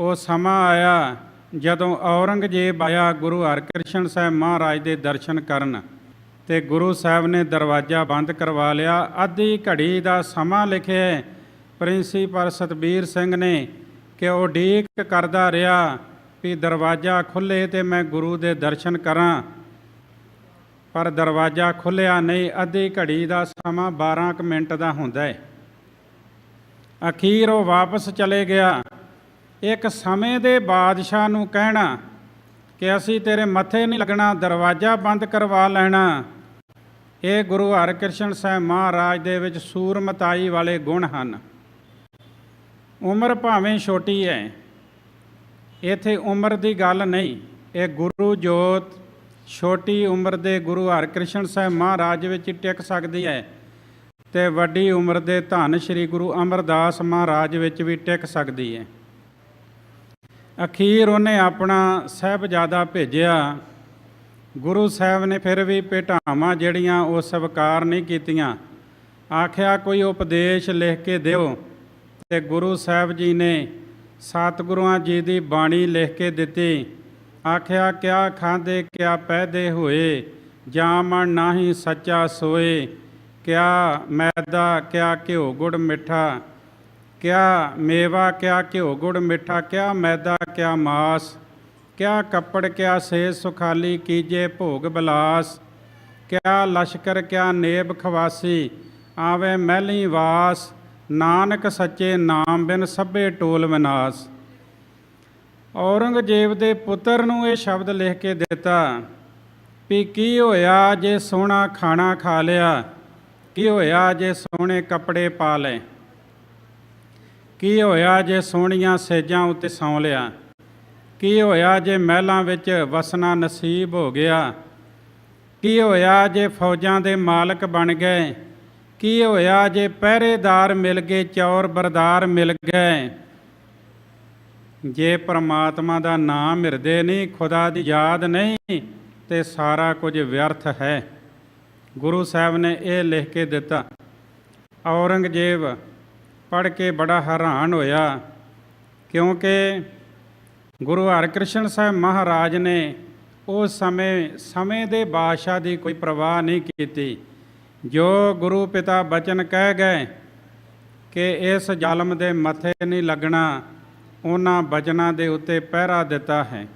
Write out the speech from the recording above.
ਉਹ ਸਮਾਂ ਆਇਆ ਜਦੋਂ ਔਰੰਗਜ਼ੇਬ ਆਇਆ ਗੁਰੂ ਹਰਕ੍ਰਿਸ਼ਨ ਸਾਹਿਬ ਮਹਾਰਾਜ ਦੇ ਦਰਸ਼ਨ ਕਰਨ ਤੇ ਗੁਰੂ ਸਾਹਿਬ ਨੇ ਦਰਵਾਜ਼ਾ ਬੰਦ ਕਰਵਾ ਲਿਆ। ਅੱਧੀ ਘੜੀ ਦਾ ਸਮਾਂ ਲਿਖਿਆ ਪ੍ਰਿੰਸੀਪਲ ਸਤਬੀਰ ਸਿੰਘ ਨੇ ਕਿ ਉਹ ਡੀਕ ਕਰਦਾ ਰਿਹਾ ਵੀ ਦਰਵਾਜ਼ਾ ਖੁੱਲੇ ਤੇ ਮੈਂ ਗੁਰੂ ਦੇ ਦਰਸ਼ਨ ਕਰਾਂ। ਪਰ ਦਰਵਾਜ਼ਾ ਖੁੱਲਿਆ ਨਹੀਂ, ਅੱਧੀ ਘੜੀ ਦਾ ਸਮਾਂ 12 ਕੁ ਮਿੰਟ ਦਾ ਹੁੰਦਾ ਹੈ ਅਖੀਰ ਉਹ ਵਾਪਸ ਚਲੇ ਗਿਆ। ਇੱਕ ਸਮੇਂ ਦੇ ਬਾਦਸ਼ਾਹ ਨੂੰ ਕਹਿਣਾ ਕਿ ਅਸੀਂ ਤੇਰੇ ਮੱਥੇ ਨਹੀਂ ਲੱਗਣਾ, ਦਰਵਾਜ਼ਾ ਬੰਦ ਕਰਵਾ ਲੈਣਾ। ਇਹ ਗੁਰੂ ਹਰਕ੍ਰਿਸ਼ਨ ਸਾਹਿਬ ਮਹਾਰਾਜ ਦੇ ਵਿੱਚ ਸੂਰਮਤਾਈ ਵਾਲੇ ਗੁਣ ਹਨ। ਉਮਰ ਭਾਵੇਂ ਛੋਟੀ ਹੈ, ਇੱਥੇ ਉਮਰ ਦੀ ਗੱਲ ਨਹੀਂ। ਇਹ ਗੁਰੂ ਜੋਤ ਛੋਟੀ ਉਮਰ ਦੇ ਗੁਰੂ ਹਰਿਕ੍ਰਿਸ਼ਨ ਸਾਹਿਬ ਮਹਾਰਾਜ ਵਿੱਚ ਹੀ ਟਿਕ ਸਕਦੀ ਹੈ ਤੇ ਵੱਡੀ ਉਮਰ ਦੇ ਧੰਨ ਸ੍ਰੀ ਗੁਰੂ ਅਮਰਦਾਸ ਮਹਾਰਾਜ ਵਿੱਚ ਵੀ ਟਿਕ ਸਕਦੀ ਹੈ। ਅਖੀਰ ਉਹਨੇ ਆਪਣਾ ਸਹਿਬਜ਼ਾਦਾ ਭੇਜਿਆ। ਗੁਰੂ ਸਾਹਿਬ ਨੇ ਫਿਰ ਵੀ ਭੇਟਾਵਾਂ ਜਿਹੜੀਆਂ ਉਹ ਸਵੀਕਾਰ ਨਹੀਂ ਕੀਤੀਆਂ। ਆਖਿਆ, ਕੋਈ ਉਪਦੇਸ਼ ਲਿਖ ਕੇ ਦਿਓ। ਤੇ ਗੁਰੂ ਸਾਹਿਬ ਜੀ ਨੇ ਸਤਿਗੁਰੂਆਂ ਜੀ ਦੀ ਬਾਣੀ ਲਿਖ ਕੇ ਦਿੱਤੀ। ਆਖਿਆ, ਕਿਆ ਖਾਂਦੇ, ਕਿਆ ਪਹਿਦੇ ਹੋਏ? ਜਾਂ ਮਨ ਨਾਹੀ ਸੱਚਾ ਸੋਏ? ਕਿਆ ਮੈਦਾ, ਕਿਆ ਘਿਓ ਗੁੜ ਮਿੱਠਾ? ਕਿਆ ਮੇਵਾ, ਕਿਆ ਘਿਓ ਗੁੜ, ਮਿੱਠਾ, ਕਿਆ ਮੈਦਾ, ਕਿਆ ਮਾਸ, ਕਿਆ ਕੱਪੜ, ਕਿਆ ਸੇ ਸੁਖਾਲੀ, ਕੀਜੇ ਭੋਗ ਬਲਾਸ, ਕਿਆ ਲਸ਼ਕਰ, ਕਿਆ ਨੇਬ ਖਵਾਸੀ, ਆਵੇ ਮਹਿਲੀ ਵਾਸ, ਨਾਨਕ ਸੱਚੇ ਨਾਮ ਬਿਨ ਸਭੇ ਟੋਲ ਵਿਨਾਸ਼ ਔਰੰਗਜ਼ੇਬ ਦੇ ਪੁੱਤਰ ਨੂੰ ਇਹ ਸ਼ਬਦ ਲਿਖ ਕੇ ਦਿੱਤਾ, ਵੀ ਕੀ ਹੋਇਆ ਜੇ ਸੋਹਣਾ ਖਾਣਾ ਖਾ ਲਿਆ, ਕੀ ਹੋਇਆ ਜੇ ਸੋਹਣੇ ਕੱਪੜੇ ਪਾ ਲਏ? ਕੀ ਹੋਇਆ ਜੇ ਸੋਹਣੀਆਂ ਸੇਜਾਂ ਉੱਤੇ ਸੌਂ ਲਿਆ? ਕੀ ਹੋਇਆ ਜੇ ਮਹਿਲਾਂ ਵਿੱਚ ਵਸਣਾ ਨਸੀਬ ਹੋ ਗਿਆ? ਕੀ ਹੋਇਆ ਜੇ ਫੌਜਾਂ ਦੇ ਮਾਲਕ ਬਣ ਗਏ? ਕੀ ਹੋਇਆ ਜੇ ਪਹਿਰੇਦਾਰ ਮਿਲ ਗਏ, ਚੌਰ ਬਰਦਾਰ ਮਿਲ ਗਏ? ਜੇ ਪ੍ਰਮਾਤਮਾ ਦਾ ਨਾਮ ਹਿਰਦੇ ਨਹੀਂ, ਖੁਦਾ ਦੀ ਯਾਦ ਨਹੀਂ, ਤੇ ਸਾਰਾ ਕੁਝ ਵਿਅਰਥ ਹੈ। ਗੁਰੂ ਸਾਹਿਬ ਨੇ ਇਹ ਲਿਖ ਕੇ ਦਿੱਤਾ। ਔਰੰਗਜ਼ੇਬ ਪੜ੍ਹ ਕੇ ਬੜਾ ਹੈਰਾਨ ਹੋਇਆ, ਕਿਉਂਕਿ ਗੁਰੂ ਹਰਿਕ੍ਰਿਸ਼ਨ ਸਾਹਿਬ ਮਹਾਰਾਜ ਨੇ ਉਸ ਸਮੇਂ ਸਮੇਂ ਦੇ ਬਾਦਸ਼ਾਹ ਦੀ ਕੋਈ ਪਰਵਾਹ ਨਹੀਂ ਕੀਤੀ, ਜੋ ਗੁਰੂ ਪਿਤਾ ਬਚਨ ਕਹਿ ਗਏ ਕਿ ਇਸ ਜ਼ਾਲਮ ਦੇ ਮੱਥੇ ਨਹੀਂ ਲੱਗਣਾ, ਉਹਨਾਂ ਬਚਨਾਂ ਦੇ ਉੱਤੇ ਪਹਿਰਾ ਦਿੱਤਾ ਹੈ।